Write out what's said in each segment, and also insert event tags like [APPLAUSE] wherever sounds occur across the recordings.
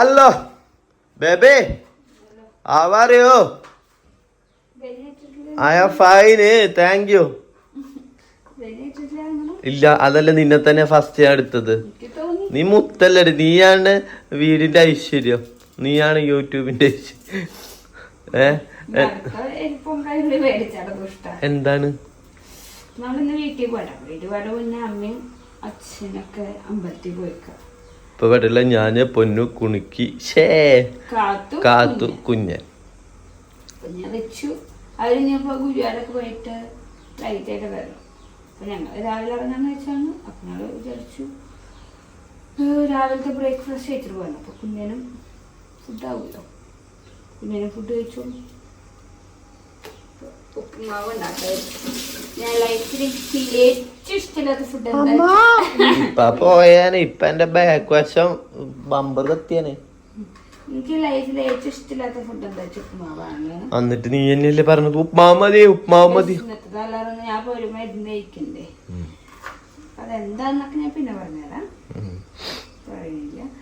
Hello baby you I am fine thank you ഇല്ല. അതല്ല നിന്നെ തന്നെ ഫസ്റ്റ് ഞാൻ എടുത്തത്. നീ മുത്തല്ലടി നീയാണ് വീടിന്റെ ഐശ്വര്യം. നീയാണ് യൂട്യൂബിന്റെ ഏ? എന്താണ്? നമ്മളിന്ന് വീട്ടിൽ പോരാ വീട്ടിൽ പോരാ പിന്നെ അമ്മയും അച്ഛനൊക്കെ അമ്പലത്തിൽ പോയിക്കാം. ഇപ്പൊ ഇവിടെ ഞാൻ പൊന്നു കുണുക്കി. ഷേ കാത്തു കുഞ്ഞൻ. വെച്ചു. അവരിഞ്ഞപ്പോ ഗുരുവാരൊക്കെ പോയിട്ട് ലൈറ്റായിട്ട് വരണം. വരും അപ്പൊ ഞങ്ങൾ രാവിലെ ഇറങ്ങാന്ന് വെച്ചാണ്. അപ്പൊ ഞങ്ങൾ വിചാരിച്ചു രാവിലത്തെ ബ്രേക്ക്ഫാസ്റ്റ് കഴിച്ചിട്ട് പോകണം അപ്പൊ കുഞ്ഞനും ഫുഡ് ആവുമല്ലോ കുഞ്ഞനും ഫുഡ് കഴിച്ചു ഉപ്പുമാവ് ഉണ്ടാക്കായിരുന്നു ഞാൻ ലൈഫിൽ എനിക്ക് ഏറ്റവും ഇഷ്ടമില്ലാത്ത ഫുഡ് എന്താ? ഇപ്പൊ പോയാന് ഇപ്പൊ എന്റെ ബാക്ക് വശം ബമ്പർ കത്തിയാണ് എനിക്ക് ലൈഫിൽ ഏറ്റവും ഇഷ്ടമില്ലാത്ത ഫുഡ് എന്താ വെച്ചാൽ എന്നിട്ട് നീ എന്നല്ലേ പറഞ്ഞത്? ഉപ്മാവ് മതി ഉപ്മാവ് മതി. അല്ലാതെ ഞാൻ കഴിക്കണ്ടേ? അതെന്താന്നൊക്കെ ഞാൻ പിന്നെ പറഞ്ഞുതരാം.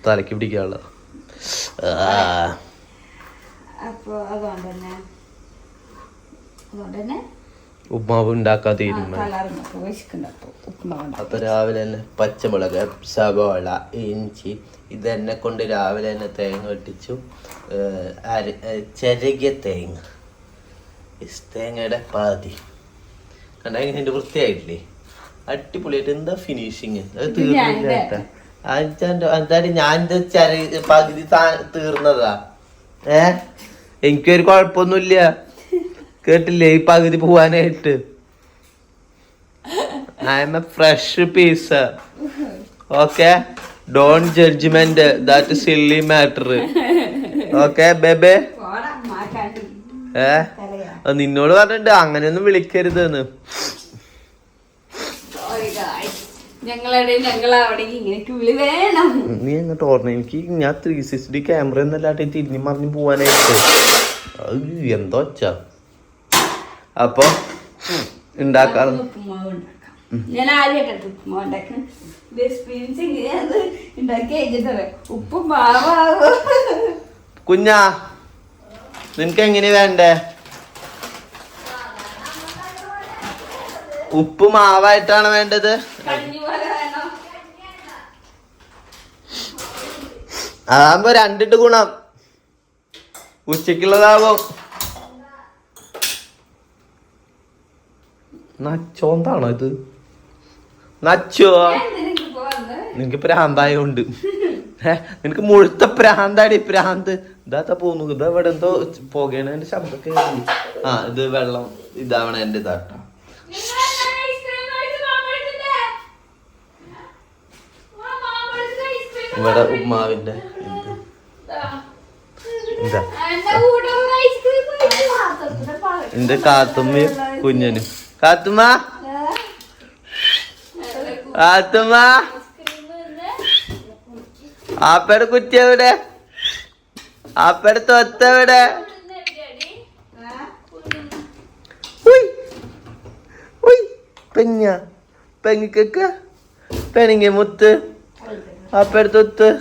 തലക്ക് പിടിക്കാനുള്ള. അപ്പൊ അതുകൊണ്ട് തന്നെ അതുകൊണ്ട് തന്നെ ഉപ്മാവ് ഉണ്ടാക്കാൻ തീരുമാനം. അപ്പൊ രാവിലെ തന്നെ പച്ചമുളക് സവാള ഇഞ്ചി ഇതെന്നെ കൊണ്ട് രാവിലെ തന്നെ തേങ്ങ വെട്ടിച്ചു. ചിരകിയ തേങ്ങ. തേങ്ങയുടെ പാതി. കണ്ട എങ്ങനെ വൃത്തിയായിട്ടില്ലേ? അടിപൊളിയായിട്ട് എന്താ ഫിനിഷിങ് അത് തീർന്നില്ല എന്തായാലും ഞാൻ ചെറിയ ചര പകുതി താ- തീർന്നതാ. ഏ? എനിക്കൊരു കുഴപ്പമൊന്നുമില്ല. കേട്ടില്ലേ ഈ പകുതി പോവാനായിട്ട്? I am a fresh piece okay don judgement that silly matter okay baby. ഏ നിന്നോട് പറഞ്ഞിട്ട് അങ്ങനെയൊന്നും വിളിക്കരുത് എന്ന് Sorry guys. ഞങ്ങൾ അവിടെ ഇങ്ങനെ വിളി വേണം. നീ അങ്ങോട്ട് ഓർമ്മ എനിക്ക് ഞാൻ ത്രീ സിക്സ്റ്റി ക്യാമറ ഒന്നല്ലാട്ടെ തിരിഞ്ഞു മറിഞ്ഞു പോവാനായിട്ട്. എന്തോ വെച്ചാ അപ്പൊ ഉണ്ടാക്കാറ്. നമുക്ക് ഉപ്പുമാവ് ഉണ്ടാക്കാം. ഞാൻ ആദ്യമായിട്ടാണ് ഉപ്പുമാവ് ഉണ്ടാക്കുന്നത് ഇത് എക്സ്പീരിയൻസ് എങ്ങനെയാന്ന് ഉണ്ടാക്കി കഴിഞ്ഞിട്ട് ഉപ്പുമാവ് കുഞ്ഞാ നിനക്ക് എങ്ങനെ വേണ്ടേ? ഉപ്പ് മാവായിട്ടാണ് വേണ്ടത്. അതാകുമ്പോ രണ്ടിട്ട് ഗുണം. ഉച്ചക്കുള്ളതാകും നച്ചോന്താണോ ഇത് നച്ചോ? നിനക്ക് പ്രാന്തായോണ്ട്. നിനക്ക് മുഴുത്ത പ്രാന്താടി പ്രാന്ത്. ഇതാത്ത പോന്നു. ഇത് ഇവിടെ എന്തോ പോകണേന്റെ ശബ്ദമൊക്കെ കേൾക്കുന്നു. ആ ഇത് വെള്ളം ഇതാവണ എന്റെ ഇതാട്ടോ ഇവിടെ ഉമ്മാവിന്റെ എന്താ? എന്റെ. എന്റെ കാത്തുമ്മയും കുഞ്ഞനും. കാത്തുമ്മ കാത്തുമ്മ. ആപ്പയുടെ കുറ്റി എവിടെ? ആപ്പയുടെ തൊത്ത എവിടെ? പെങ്ങ. പെങ്ങിക്കൊക്കെ? പെണിങ്ങ മുത്ത്. ആപ്പയുടെ തൊത്ത് [LAUGHS]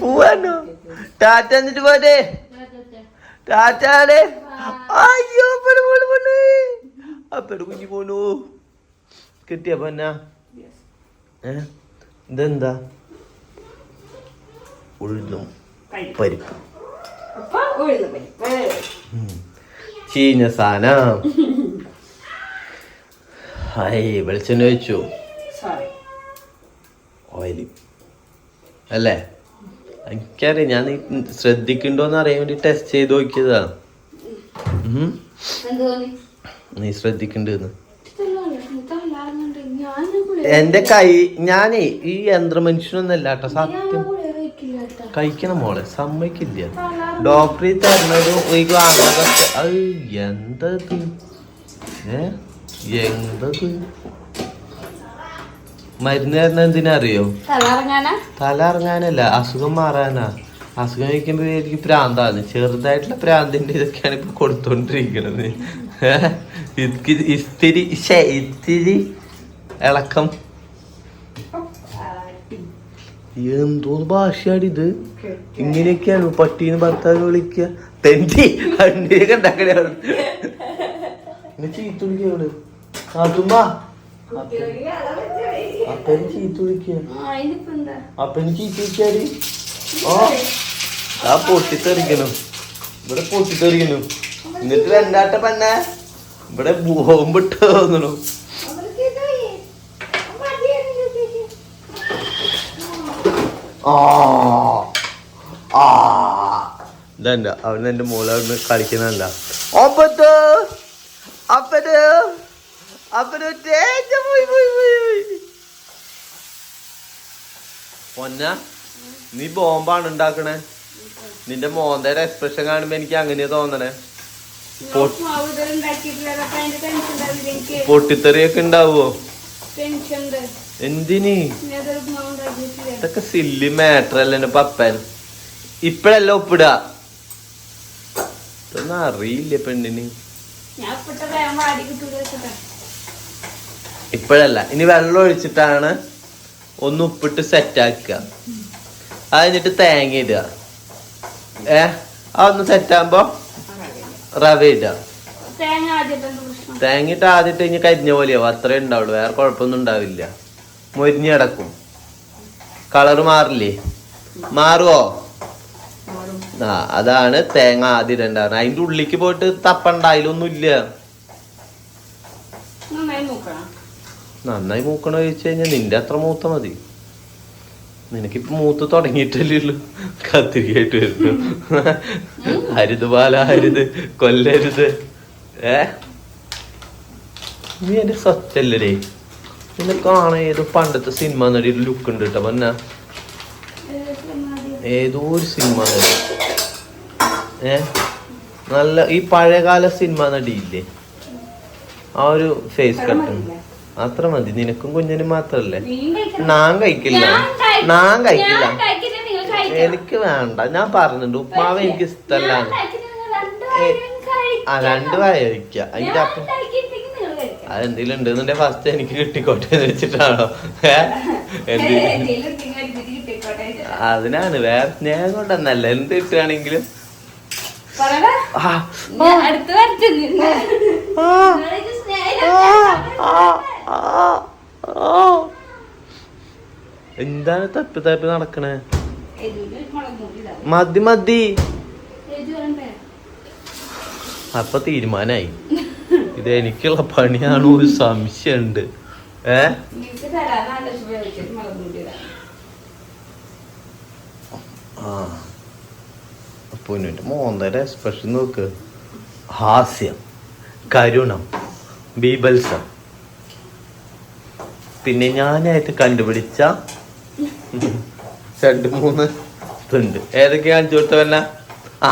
പോവാനോ? ടാറ്റ എന്നിട്ട് പോരെ? ടാറ്റാടെ അയ്യോ അപ്പയുടെ പോണ് പോണ് അപ്പയുടെ കുഞ്ഞു പോണു കിട്ടിയ പൊന്ന ഏ ഇതെന്താ ഉഴുതും പരിപ്പ്. ചീഞ്ഞ സാധനം ഹായ് വെളിച്ചെണ്ണ വെച്ചു. ഓയിൽ അല്ലേ എനിക്കറിയാം ഞാൻ ശ്രദ്ധിക്കണ്ടോന്ന് അറിയാൻ വേണ്ടി ടെസ്റ്റ് ചെയ്ത് നോക്കിയതാ? നീ ശ്രദ്ധിക്കണ്ടെന്ന് ഗുളിക എന്റെ കൈ ഞാനേ ഈ യന്ത്ര മനുഷ്യനൊന്നല്ല കേട്ടോ സത്യം. കഴിക്കണം മോളെ സമ്മതിക്കില്ല. ഡോക്ടറി ഈ തരുന്നതും ഈ വാങ്ങുന്നതൊക്കെ അത് എന്തത് ഏ? എന്തത് മരുന്ന് തരുന്ന എന്തിനാ അറിയോ? തല ഇറങ്ങാനല്ല അസുഖം മാറാനാ അസുഖം വയ്ക്കുമ്പോ എനിക്ക് പ്രാന്താണ് ചെറുതായിട്ടുള്ള പ്രാന്തിന്റെ ഇതൊക്കെയാണ് ഇപ്പൊ കൊടുത്തോണ്ടിരിക്കണത്? ഇത്തിരി ഇത്തിരി ഇളക്കം. എന്തോ ഭാഷയാണ് ഇത്. ഇങ്ങനെയൊക്കെയാണ് പട്ടീന് ഭർത്താവ് വിളിക്കുക തെണ്ടി അണ്ടിയൊക്കെ ഉണ്ടാക്കണേ ചീത്ത വിളിക്കവൾ അതുമ്പാ. അപ്പന് ചീത്ത ആ, ഇതിപ്പോ എന്താ? അപ്പന് ചീത്ത വിളിക്കാടി. ആ ആ പൊട്ടിത്തെറിക്കണം. ഇവിടെ പൊട്ടിത്തെറിക്കണം. എന്നിട്ട് രണ്ടാട്ട പന്ന ഇവിടെ ബോംബിട്ട് തോന്നണു ഇതല്ല അവൻ എന്റെ മോളെ കളിക്കുന്നല്ല അപ്പത്ത് അപ്പന് അപ്പന് തേച്ച പോയി പോയി പോയി പൊന്ന നീ ബോംബാണ് ഉണ്ടാക്കണേ. നിന്റെ മോന്തയുടെ എക്സ്പ്രഷൻ കാണുമ്പോ എനിക്ക് അങ്ങനെയാ തോന്നണേ. പൊട്ടിത്തെറിയൊക്കെ ഉണ്ടാവോ? എന്തിന്. ഇതൊക്കെ സില്ലി മാറ്റർ അല്ല എന്റെ പപ്പൻ? ഇപ്പഴല്ല ഒപ്പിടുക? ഇതൊന്നും അറിയില്ല പെണ്ണിന്? ഞാൻ ഇപ്പിട്ട വേഗം വാടി കിട്ടൂല വെച്ചിട്ടാ. ഇപ്പഴല്ല. ഇനി വെള്ളം ഒഴിച്ചിട്ടാണ് ഒന്ന് ഉപ്പിട്ട് സെറ്റ് ആക്കുക. അത് എന്നിട്ട് തേങ്ങ ഇടുക. ഏ? അതൊന്ന് സെറ്റ് ആകുമ്പോ റവ ഇടുക. തേങ്ങ ഇട്ട് ആദ്യത്തെ ഇനി കരിഞ്ഞ പോലെയാവും. അത്രേ ഉണ്ടാവുള്ളൂ. വേറെ കുഴപ്പമൊന്നും ഉണ്ടാവില്ല. മൊരിഞ്ഞ് കിടക്കും. കളറ് മാറില്ലേ? മാറുവോ? ആ അതാണ് തേങ്ങ ആദ്യം ഇടേണ്ടത്. അതിന്റെ ഉള്ളിക്ക് പോയിട്ട് തപ്പണ്ട. അതിലൊന്നും ഇല്ല നന്നായി നോക്കണം നന്നായി മൂക്കണോ ചോദിച്ചു കഴിഞ്ഞാൽ നിന്റെ അത്ര മൂത്ത മതി. നിനക്കിപ്പോ മൂത്ത് തുടങ്ങിയിട്ടല്ലേ ഉള്ളൂ. കത്തിരിക്കായിട്ട് വരുന്നു. ഹരിത് ബാല ഹരിത് കൊല്ലരുത്. ഏ? നീ എന്റെ സത്യല്ലേ നിന്നെ കാണാൻ ഏതോ പണ്ടത്തെ സിനിമ നടിയുടെ ലുക്ക് ഉണ്ട് കേട്ടോ പന്ന. ഏതോ ഒരു സിനിമ നടി. ഏ? നല്ല ഈ പഴയകാല സിനിമ നടിയില്ലേ? ആ ഒരു ഫേസ് അത്ര കട്ട് മതിയില്ലേ? അത്ര മതി. നിനക്കും കുഞ്ഞിനും മാത്രല്ലേ? നാൻ കഴിക്കില്ല. ഞാൻ നാൻ കഴിക്കില്ല. എനിക്ക് വേണ്ട. ഞാൻ പറഞ്ഞിട്ടുണ്ട്. ഉപ്മാവ് എനിക്ക് കഴിക്കാം. ആ രണ്ട് വായ കഴിക്കുക. അതിന്റെ അപ്പം. അതെന്തെങ്കിലും ഉണ്ടെന്നുണ്ടെ ഫസ്റ്റ് എനിക്ക് കിട്ടിക്കോട്ടെ എന്ന് വെച്ചിട്ടാണോ. [LAUGHS] അതിനാണ് വേറെ സ്നേഹം കൊണ്ടെന്നല്ല. എന്ത് കിട്ടുകയാണെങ്കിലും. ആ, അടുത്ത് വരട്ടെ എന്താണ് തപ്പി തപ്പി നടക്കണേ. മതി മതി? അപ്പൊ തീരുമാനായി. ഇത് എനിക്കുള്ള പണിയാണ് ഒരു സംശയമുണ്ട്. ഏ. ആ. മോന്തയുടെ സ്പെഷ്യൽ നോക്ക്. ഹാസ്യം കരുണം ബീബൽസം പിന്നെ ഞാനായിട്ട് കണ്ടുപിടിച്ച രണ്ട് മൂന്ന്. ഇതുണ്ട്. ഏതൊക്കെയാണ് കാണിച്ചു കൊടുത്തവല്ല ആ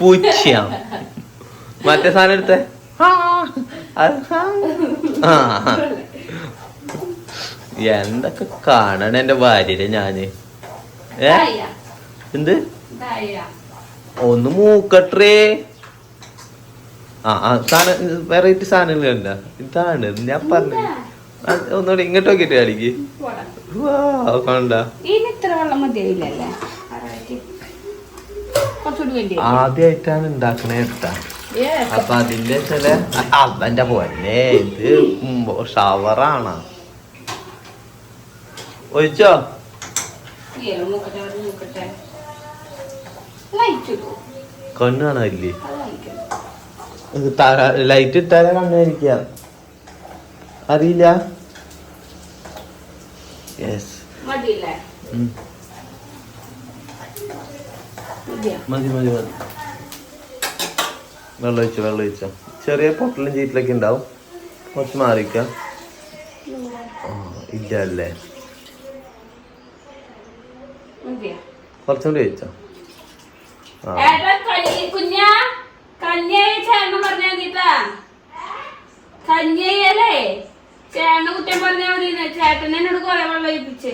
പൂച്ചയാണ്. മറ്റേ സാധനം എടുത്തേ? ആ, എന്തൊക്കെ കാണണ എന്റെ ഭാര്യരെ ഞാൻ? ഏ? എന്ത്. ഒന്ന് മൂക്കട്രേ. ആ ആ സാധനം വെറൈറ്റി സാധനങ്ങൾ ഇതാണ് ഞാൻ പറഞ്ഞു? ഒന്നുകൂടി ഇങ്ങോട്ട് നോക്കിട്ട്. വാ കണ്ട. ആദ്യമായിട്ടാണ് ഉണ്ടാക്കണേ. അപ്പൊ അതിന്റെ ചില അവന്റെ പോലെ ഇത് ഷവറാണ് ഒഴിച്ചോ കൊണ്ടാണോ ഇല്ലേ. ലൈറ്റ് ഇട്ടാലേ കണ്ണായിരിക്ക അറിയില്ല. യെസ്? മതി മതി മതി. വെള്ളം ഒഴിച്ചോ വെള്ളം ഒഴിച്ചോ. ചെറിയ പൊട്ടലും ചീറ്റിലൊക്കെ ഉണ്ടാവും. കുറച്ച് മാറിക്കാം. ഇല്ല അല്ലേ? കുറച്ചും കൂടി ഏട്ടാ, കഞ്ഞി- കഞ്ഞിയായി പറഞ്ഞാ മതിട്ടാ. ചേട്ടനെ കുറ്റം പറഞ്ഞാ മതി ചേട്ടൻ എന്നോട് കൊറേ വെള്ളം ഏൽപ്പിച്ചേ.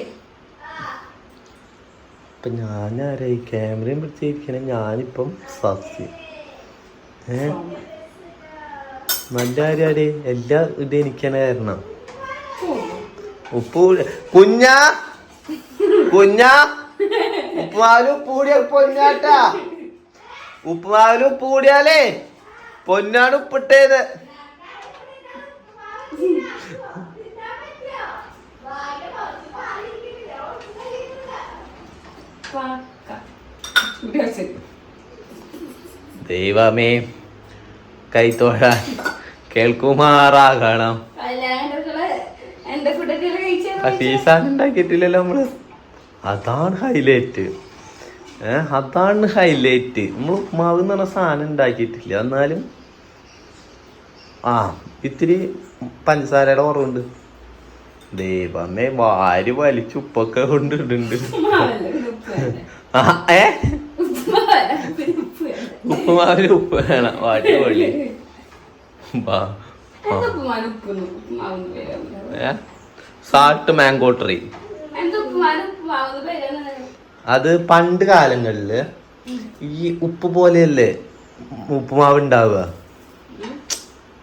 ഇപ്പൊ ഞാൻ ആരായി ക്യാമറയും പിടിച്ചിരിക്കണേ? ഞാനിപ്പം സസ്യം ഏ? നല്ല ആരാടി എല്ലാ ഇത് എനിക്കാണ് കാരണം. ഉപ്പ് കുഞ്ഞ? കുഞ്ഞാ? ഉപ്പുമാവിലും ഉപ്പ് പൊന്നാട്ടാ. ഉപ്പുമാവിലും ഉപ്പ് പൊന്നാണ് ഉപ്പിട്ടേത് പക്ക. ഇവിടെ വെച്ച്. ദൈവമേ കൈത്തോഴാൻ കേൾക്കുമാറാകണം. ഉണ്ടാക്കിയിട്ടില്ലല്ലോ നമ്മൾ. അതാണ് ഹൈലൈറ്റ് ഏഹ് അതാണ് ഹൈലൈറ്റ് നമ്മൾ ഉപ്മാവ് എന്ന് പറഞ്ഞ സാധനം ഉണ്ടാക്കിയിട്ടില്ല. എന്നാലും ആ ഇത്തിരി പഞ്ചസാരയുടെ കുറവുണ്ട്. ദൈവമേ വാരി വലിച്ച് ഉപ്പൊക്കെ കൊണ്ടിട്ടുണ്ട് ഏ? ഉപ്പുമാവിൽ ഉപ്പ് വേണം. ഏ? സാൾട്ട് മാംഗോ ട്രീ അത് പണ്ട് കാലങ്ങളിൽ ഈ ഉപ്പ് പോലെയല്ലേ ഉപ്പുമാവ് ഉണ്ടാവുക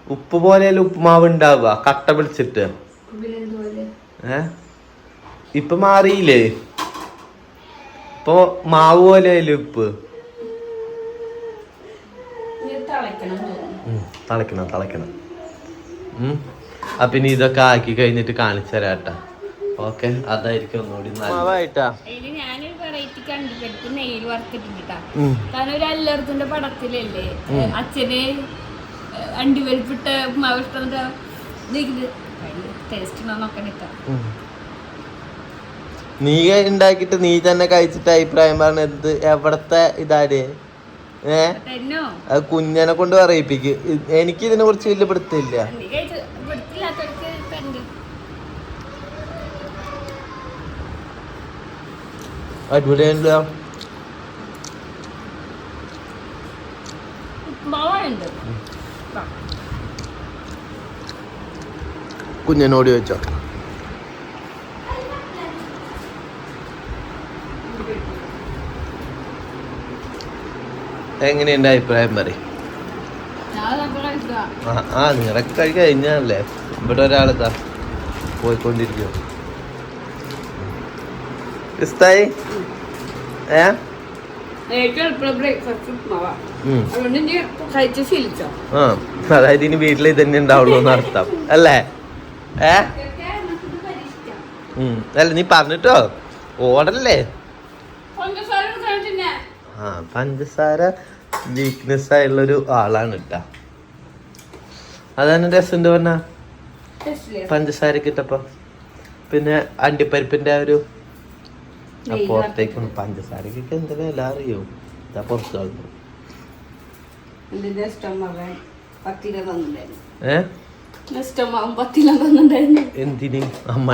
ഉപ്പ് പോലെയല്ലേ ഉപ്പുമാവ് ഉണ്ടാവുക കട്ട പിടിച്ചിട്ട്. ഏ? ഇപ്പൊ മാറിയില്ലേ? ഇപ്പൊ മാവ് പോലെ ഉപ്പ്. തളയ്ക്കണം തളയ്ക്കണം. അപ്പൊ ഇനി ഇതൊക്കെ ആക്കി കഴിഞ്ഞിട്ട് കാണിച്ചു തരാട്ടാ ഓക്കെ അതായിരിക്കും ഒന്നുകൂടി നല്ലതായിട്ടാ. കാരണം ഒരു അല്ലറത്തിന്റെ പടത്തിലല്ലേ അച്ഛന് അണ്ടിവലിപ്പിട്ട ഉപ്മാവ് ഇഷ്ടം ടേസ്റ്റ് ഉണ്ടോ നോക്കാൻ. നീ ഉണ്ടാക്കിട്ട് നീ തന്നെ കഴിച്ചിട്ട് അഭിപ്രായം പറഞ്ഞത് എവിടത്തെ ഇതാര്? ഏ? അത് കുഞ്ഞനെ കൊണ്ട് പറയിപ്പിക്ക്. എനിക്ക് ഇതിനെ കുറിച്ച് വലിയ പിടുത്തില്ല അടിപൊളിയാണല്ലോ. കുഞ്ഞനോട് ചോദിച്ചോ. എങ്ങനെയുണ്ട് അഭിപ്രായം പറയും. ആ നിങ്ങളൊക്കെ കഴി കഴിഞ്ഞാണല്ലേ? ഇവിടെ ഒരാളെത്താ പോയിക്കൊണ്ടിരിക്കും ക്രിസ്തായി ഏ? അതായത് ഇനി വീട്ടിൽ തന്നെ ഉണ്ടാവുള്ളൂ എന്ന് അർത്ഥം. അല്ലേ? ഏ. അല്ല നീ പറഞ്ഞിട്ടോ? ഓടല്ലേ? ആ പഞ്ചസാര വീക്ക്നെസ് ആയുള്ളൊരു ആളാണ് കേട്ടാ അതാണ് രസം പറഞ്ഞ? പഞ്ചസാര കിട്ടപ്പോ പിന്നെ അണ്ടിപ്പരിപ്പിന്റെ ഒരു പുറത്തേക്ക് പഞ്ചസാരക്കൊക്കെ എന്തെങ്കിലും എല്ലാം അറിയോ? ഇതാ പുറത്ത് കളഞ്ഞു എന്തിന്? അമ്മ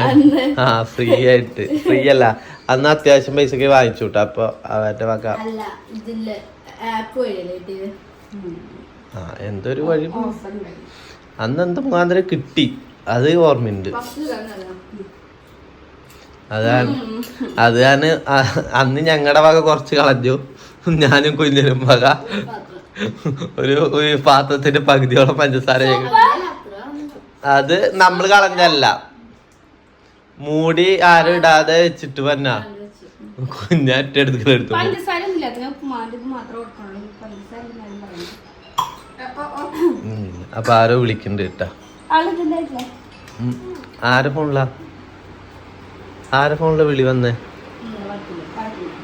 ആ ഫ്രീ ആയിട്ട്. ഫ്രീ അല്ല. അന്ന് അത്യാവശ്യം പൈസക്ക് വാങ്ങിച്ചു കേട്ടോ അപ്പൊ അവരുടെ വക ഇതിൽ ആപ്പ് വഴിയല്ലേ ആ എന്തൊരു വഴി? അന്ന് എന്ത് മുഖാന്തരം കിട്ടി? അത് ഓർമ്മയുണ്ട്. അതാണ്. അത് ആ- അന്ന് ഞങ്ങളുടെ വക കുറച്ച് കളഞ്ഞു. ഞാനും കുഞ്ഞിനും വക. ഒരു ഒരു പാത്രത്തിന്റെ പകുതിയോളം പഞ്ചസാര അത് നമ്മൾ കളഞ്ഞല്ല മൂടി ആരും ഇടാതെ വെച്ചിട്ട് വന്ന. കുഞ്ഞാറ്റെടുത്ത് എടുത്തു കൊടുക്കണുള്ളൂ പഞ്ചസാര. അപ്പൊ ആരോ വിളിക്കണ്ട് കേട്ടാ. ആരെ ഫോണിലാ? ആരെ ഫോണില വിളി വന്നേ?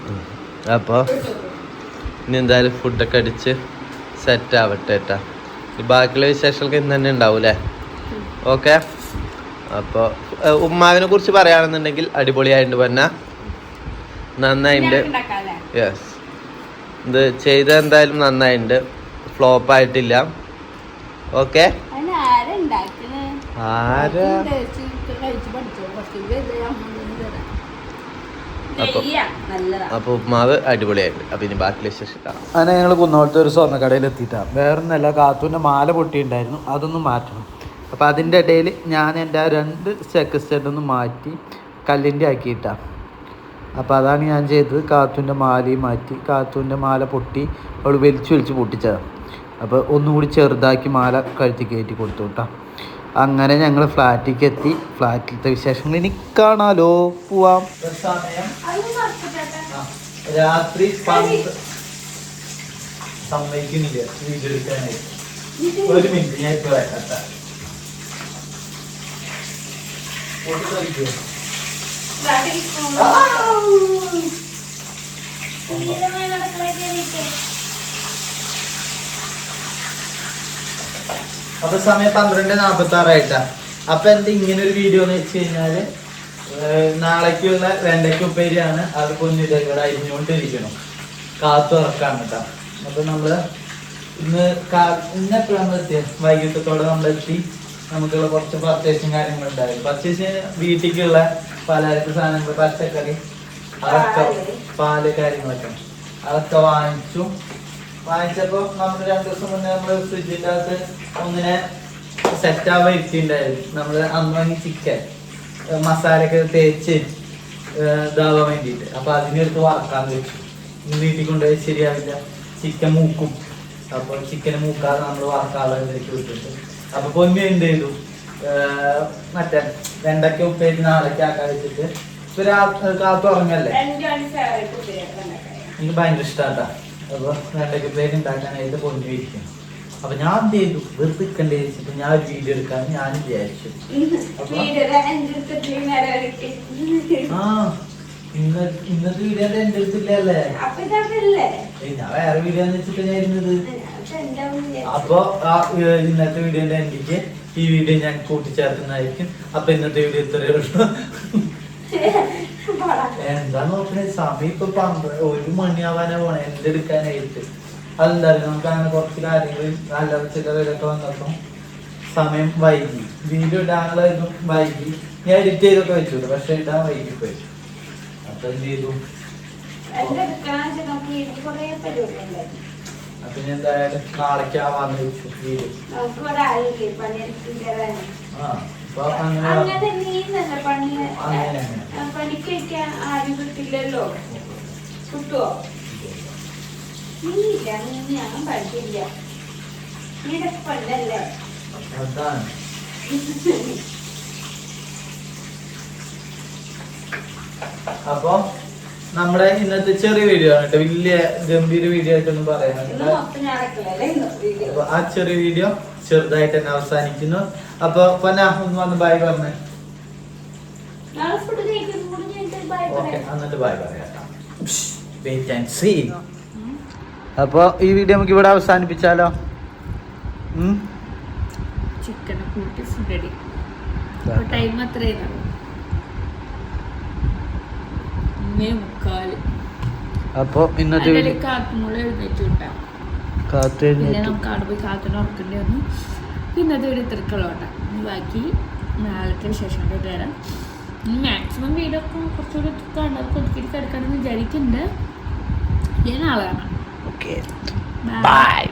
ഉം. ഇനി എന്തായാലും ഫുഡൊക്കെ അടിച്ച് സെറ്റ് ആവട്ടെ കേട്ടാ. ബാക്കിയുള്ള വിശേഷങ്ങൾക്ക് ഇന്ന് തന്നെ ഉണ്ടാവൂലെ ഓക്കെ അപ്പോൾ ഉമ്മാവിനെ കുറിച്ച് പറയുകയാണെന്നുണ്ടെങ്കിൽ അടിപൊളിയായിട്ട് പറഞ്ഞ നന്നായിട്ടുണ്ട് യെസ് ഇത് ചെയ്ത എന്തായാലും നന്നായിട്ടുണ്ട് ഫ്ലോപ്പ് ആയിട്ടില്ല ഓക്കെ ആരാ അപ്പൊ- അപ്പോൾ ഉപ്മാവ് അടിപൊളിയായിട്ട് അപ്പോൾ ഇനി ബാക്കി അങ്ങനെ ഞങ്ങൾ കുന്നോളത്തെ ഒരു സ്വർണക്കടയിൽ എത്തിയിട്ടാണ് വേറൊന്നല്ല കാത്തൂന്റെ മാല പൊട്ടിയിട്ടുണ്ടായിരുന്നു. അതൊന്നും മാറ്റണം. അപ്പോൾ അതിന്റെ ഇടയിൽ ഞാൻ എന്റെ ആ രണ്ട് ചെക്ക് സെറ്റ് ഒന്ന് മാറ്റി കല്ലിന്റെ ആക്കിയിട്ടാണ് അപ്പോൾ അതാണ് ഞാൻ ചെയ്തത്. കാത്തൂന്റെ മാലയും മാറ്റി കാത്തൂന്റെ മാല പൊട്ടി അവൾ വലിച്ചു വലിച്ച് പൊട്ടിച്ചതാണ് അപ്പോൾ ഒന്നുകൂടി ചെറുതാക്കി മാല കഴുത്തി കയറ്റി കൊടുത്തു കേട്ടോ. അങ്ങനെ ഞങ്ങൾ ഫ്ലാറ്റിലേക്ക് എത്തി. ഫ്ലാറ്റിലത്തെ വിശേഷങ്ങൾ ഇനി കാണാലോ. പോവാം. രാത്രി സമ്മതിക്കുന്നില്ല. ഒരു മിനിറ്റ് ഞാൻ ഇപ്പോൾ വരട്ടെ. അപ്പൊ സമയം പന്ത്രണ്ട് നാപ്പത്തി ആറായിട്ടാ അപ്പൊ എന്താ ഇങ്ങനെ ഒരു വീഡിയോ എന്ന് വെച്ച് കഴിഞ്ഞാൽ നാളേക്കുള്ള വെണ്ടയ്ക്ക ഉപ്പേരിയാണ് അത് പൊന്നിട്ട് അരിഞ്ഞുകൊണ്ടിരിക്കണം. കാത്തു ഇറക്കാണ് കേട്ടോ. അപ്പൊ നമ്മൾ ഇന്ന് ഇന്ന് എപ്പോഴാണ് എത്തിയത് വൈകിട്ടത്തോടെ നമ്മൾ എത്തി നമുക്കുള്ള കുറച്ച് പർച്ചേസും കാര്യങ്ങളുണ്ടായിരുന്നു പർച്ചേസ് വീട്ടിലേക്കുള്ള പലചരക്ക് സാധനങ്ങൾ പച്ചക്കറി അതൊക്കെ പാൽ. കാര്യങ്ങളൊക്കെ. അതൊക്കെ വാങ്ങിച്ചു. വാങ്ങിച്ചപ്പോ നമ്മൾ രണ്ടു ദിവസം മുന്നേ നമ്മൾ ഫ്രിഡ്ജിന്റെ അകത്ത് ഒന്നിനെ സെറ്റ് ആവാൻ ഇരുത്തിണ്ടായിരുന്നു നമ്മൾ അന്ന് വാങ്ങി ചിക്കൻ മസാലയൊക്കെ തേച്ച് ഇതാവാൻ വേണ്ടിയിട്ട്. അപ്പൊ അതിനെടുത്ത് വറക്കാൻ വെച്ചു. വീട്ടിൽ കൊണ്ടുപോയി ശരിയാവില്ല. ചിക്കൻ മൂക്കും. അപ്പൊ ചിക്കൻ മൂക്കാതെ നമ്മൾ വറക്കാതെ ഇതിലേക്ക് വിട്ടിട്ട് അപ്പൊ പൊന്നി എന്ത് ചെയ്തു? മറ്റേ വെണ്ടയ്ക്ക ഉപ്പേരി നാളേക്ക് ആക്കാൻ വെച്ചിട്ട്. ഇപ്പൊ കാത്തു ഉറങ്ങല്ലേ? എനിക്ക് ഭയങ്കര ഇഷ്ടാട്ടാ. അപ്പൊ വെണ്ടയ്ക്ക ഉപ്പേരി ഉണ്ടാക്കാനായിട്ട് പൊന്നി ഇരിക്കും അപ്പൊ ഞാൻ എന്ത് ചെയ്തു? വെറുതെ വെച്ചിട്ട് ഞാൻ ഒരു വീഡിയോ എടുക്കാൻ ഞാൻ വിചാരിച്ചു. ആ ഇന്ന ഇന്നത്തെ വീഡിയോ എന്റെ അടുത്തില്ലല്ലേ ഏയ് ഞാൻ വേറെ വീഡിയോ വെച്ചിട്ട് ഞാൻ ഇരുന്നത്. അപ്പൊ ആ ഇന്നത്തെ വീഡിയോന്റെ എൻഡിക്ക് ഈ വീഡിയോ ഞാൻ കൂട്ടിച്ചേർക്കുന്നതായിരിക്കും. അപ്പൊ ഇന്നത്തെ വീഡിയോ ഇത്രയേ ഉള്ളൂ. [LAUGHS] എന്താ നോക്കണേ? സമയം ഇപ്പൊ പന്ത്രണ്ട് ഒരു മണിയാവാനാ പോണേ. എന്തെടുക്കാനായിട്ട്? അതെന്തായാലും നമുക്ക് അങ്ങനെ കുറച്ച് കാര്യങ്ങൾ നല്ല ചിലവരൊക്കെ വന്നപ്പം സമയം വൈകി. വീഡിയോ ഇടാനുള്ളതും വൈകി. ഞാൻ എഡിറ്റ് ചെയ്തൊക്കെ വെച്ചു പക്ഷെ ഇടാൻ വൈകി പോയി അപ്പൊ എന്ത് ചെയ്തു? അപ്പൊ ഞാൻ എന്തായാലും നാളേക്ക് ആവാന്ന് വെച്ചു ആ അപ്പൊ അങ്ങനെ. ആരും കിട്ടില്ലല്ലോ? കിട്ടുവോ? നീ ഞാൻ പഠിക്കില്ല നീടെ പെണ്ണല്ലേ അതാണ്. [LAUGHS] അപ്പൊ നമ്മുടെ ഇന്നത്തെ ചെറിയ വീഡിയോ ആണ് കേട്ടോ. വലിയ ഗംഭീര വീഡിയോ ആയിട്ടൊന്നും പറയാനുണ്ട് അപ്പൊ ആ ചെറിയ വീഡിയോ ചെറുതായിട്ട് തന്നെ അവസാനിക്കുന്നു. അപ്പൊ പൊന്ന ഒന്ന് വന്ന് ബായ് പറഞ്ഞേ. ഓക്കെ എന്നിട്ട് ബൈ പറയാം വെയിറ്റ് ആൻഡ് സീ അപ്പോൾ ഈ വീഡിയോ നമുക്ക് ഇവിടെ അവസാനിപ്പിച്ചാലോ? ചിക്കൻ കൂട്ടി ഫുഡ് അടി ടൈം എത്രയാണ് ഒന്നേ ഇന്നത്തെ വീഡിയോ കാത്തു പിന്നെ എഴുന്നേറ്റ് നമുക്ക് അവിടെ പോയി കാത്തിനെ ഉറക്കേണ്ടി വന്നു. ഇന്നത്തെ ഒരു തിരക്കുള്ളോട്ടാ ഇനി ബാക്കി നാളത്തെ വിശേഷങ്ങൾ തരാം മാക്സിമം വീടൊക്കെ കുറച്ചുകൂടി കാണാൻ കൊതുക്കിട്ട് കിടക്കണം എന്ന് വിചാരിക്കുന്നുണ്ട്. ഞാൻ നാളെ കാണാം. Okay bye